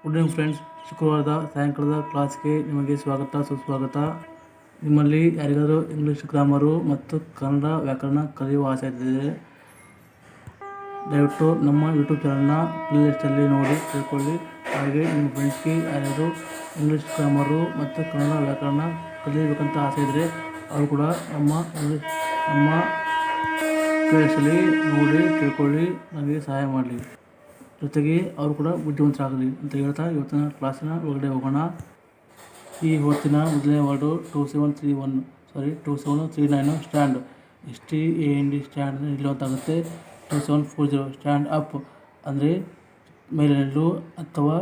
Good evening friends ಶುಕ್ರವಾರದ, ಸಾಯಂಕಾಲದ ಕ್ಲಾಸ್ಗೆ ನಿಮಗೆ ಸ್ವಾಗತ, ಸುಸ್ವಾಗತ. ನಿಮ್ಮಲ್ಲಿ ಯಾರಿಗಾದರೂ ಇಂಗ್ಲೀಷ್ ಗ್ರಾಮರು ಮತ್ತು ಕನ್ನಡ ವ್ಯಾಕರಣ ಕಲಿಯುವ ಆಸೆ ಇದ್ದರೆ ದಯವಿಟ್ಟು ನಮ್ಮ ಯೂಟ್ಯೂಬ್ ಚಾನಲ್ನ ಪ್ಲೇಲಿಸ್ಟಲ್ಲಿ ನೋಡಿ ತಿಳ್ಕೊಳ್ಳಿ. ಹಾಗೆ ನಿಮ್ಮ ಫ್ರೆಂಡ್ಸ್ಗೆ ಯಾರ್ಯಾರು ಇಂಗ್ಲೀಷ್ ಗ್ರಾಮರು ಮತ್ತು ಕನ್ನಡ ವ್ಯಾಕರಣ ಕಲಿಯಬೇಕಂತ ಆಸೆ ಇದ್ದರೆ ಅವರು ಕೂಡ ನಮ್ಮ ಇಂಗ್ಲೀಷ್ ನಮ್ಮ ಪ್ಲೇಲಿಸ್ಟಲ್ಲಿ ನೋಡಿ ತಿಳ್ಕೊಳ್ಳಿ. ನನಗೆ ಸಹಾಯ ಮಾಡಲಿ. ಜೊತೆಗೆ ಅವರು ಕೂಡ ಬುದ್ಧಿವಂತರಾಗಲಿ ಅಂತ ಹೇಳ್ತಾ ಇವತ್ತಿನ ಕ್ಲಾಸಿನ ಒಳಗಡೆ ಹೋಗೋಣ. ಈ ಹೊತ್ತಿನ ಮೊದಲನೇ word two seven three one sorry two seven three nine stand S T A N D stand ನಿಲ್ಲುವಂತಾಗುತ್ತೆ two seven four zero stand up ಅಂದರೆ ಮೇಲೆ ನಿಲ್ಲು ಅಥವಾ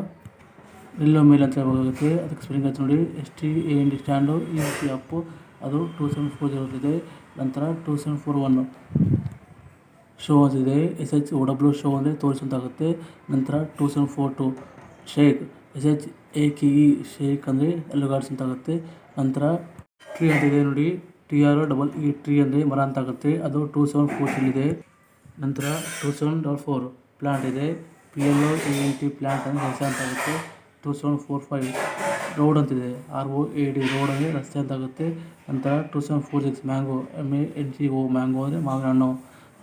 ನಿಲ್ಲೋ ಮೇಲೆ ಅಂತ ಹೇಳ್ಬೇಕಾಗುತ್ತೆ ಅದಕ್ಕೆ ಸ್ಪೆಲ್ಲಿಂಗ್ ಆಯ್ತು ನೋಡಿ. S T A N D stand ಈ ಅಪ್ಪು ಅದು ಟೂ ಸೆವೆನ್ ಫೋರ್ ಜೀರೋ ಇದೆ. ನಂತರ two seven four one show ಅಂತಿದೆ S H O W show ಅಂದರೆ ತೋರಿಸುವಂತಾಗುತ್ತೆ ನಂತರ two seven four two shake S H A K E shake ಅಂದರೆ ಅಲುಗಾಡ್ಸ್ ಅಂತಾಗುತ್ತೆ ನಂತರ ಟ್ರೀ ಅಂತಿದೆ ನೋಡಿ. T R double E tree ಅಂದರೆ ಮರ ಅಂತಾಗುತ್ತೆ. ಅದು ಟೂ ಸೆವೆನ್ ಫೋರ್ ಇದೆ. ನಂತರ two seven double four plant ಇದೆ. P L O A N T plant ಅಂದರೆ ರಸ್ತೆ ಅಂತಾಗುತ್ತೆ. Two seven four five road ಅಂತಿದೆ. R O A D road ಅಂದರೆ ರಸ್ತೆ ಅಂತಾಗುತ್ತೆ. ನಂತರ two seven four six mango M A N C O mango ಅಂದರೆ ಮಾವಿನ ಹಣ್ಣು.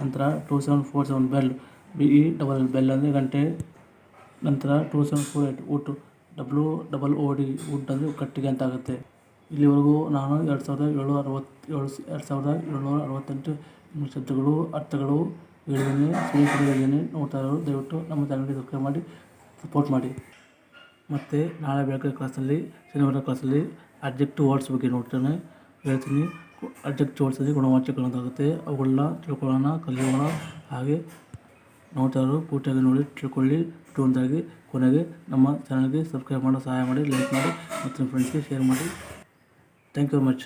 ನಂತರ two seven four seven bell B E double bell ಅಂದರೆ ಗಂಟೆ, ನಂತರ two seven four eight wood W double O D wood ಅಂದರೆ ಕಟ್ಟಿಗೆ ಅಂತ ಆಗುತ್ತೆ. ಇಲ್ಲಿವರೆಗೂ ನಾನು ಎರಡು ಸಾವಿರದ ಏಳ್ನೂರ ಅರವತ್ತು ಏಳು ಎರಡು ಸಾವಿರದ ಏಳ್ನೂರ ಅರವತ್ತೆಂಟು ಇಂಗ್ಲೀಷ್ ಶಬ್ದಗಳು ಅರ್ಥಗಳು ಹೇಳಿದ್ದೀನಿ, ಸ್ನೇಹಿತರು ಹೇಳಿದ್ದೀನಿ. ನೋಡ್ತಾ ಇರೋರು ದಯವಿಟ್ಟು ನಮ್ಮ ಚಾನಲ್ಗೆ ಸಬ್ಸ್ಕ್ರೈಬ್ ಮಾಡಿ ಸಪೋರ್ಟ್ ಮಾಡಿ. ಮತ್ತು ನಾಳೆ ಬೆಳಗ್ಗೆ ಕ್ಲಾಸಲ್ಲಿ ಶನಿವಾರ ಕ್ಲಾಸಲ್ಲಿ ಅಬ್ಜೆಕ್ಟಿವ್ ವರ್ಡ್ಸ್ ಬಗ್ಗೆ ನೋಡ್ತೇನೆ. ಹೇಳ್ತೀನಿ. ಅಬ್ಜೆಕ್ಟಿವ್ ಜೋಡಿಸಿದ್ರೆ ಗುಣವಾಚ್ಯಗಳಾಗುತ್ತೆ ಅವುಗಳನ್ನ ತಿಳ್ಕೊಳ್ಳೋಣ, ಕಲಿಯೋಣ. ಹಾಗೆ ನೋಡ್ತಾರೋ ಪೂರ್ತಿಯಾಗಿ ನೋಡಿ, ತಿಳ್ಕೊಳ್ಳಿ. ಟೂನ್ದಾಗಿ ಕೊನೆಗೆ ನಮ್ಮ ಚಾನಲ್ಗೆ ಸಬ್ಸ್ಕ್ರೈಬ್ ಮಾಡೋ ಸಹಾಯ ಮಾಡಿ ಲೈಕ್ ಮಾಡಿ, ಮತ್ತು ಫ್ರೆಂಡ್ಸ್ಗೆ ಶೇರ್ ಮಾಡಿ. Thank you much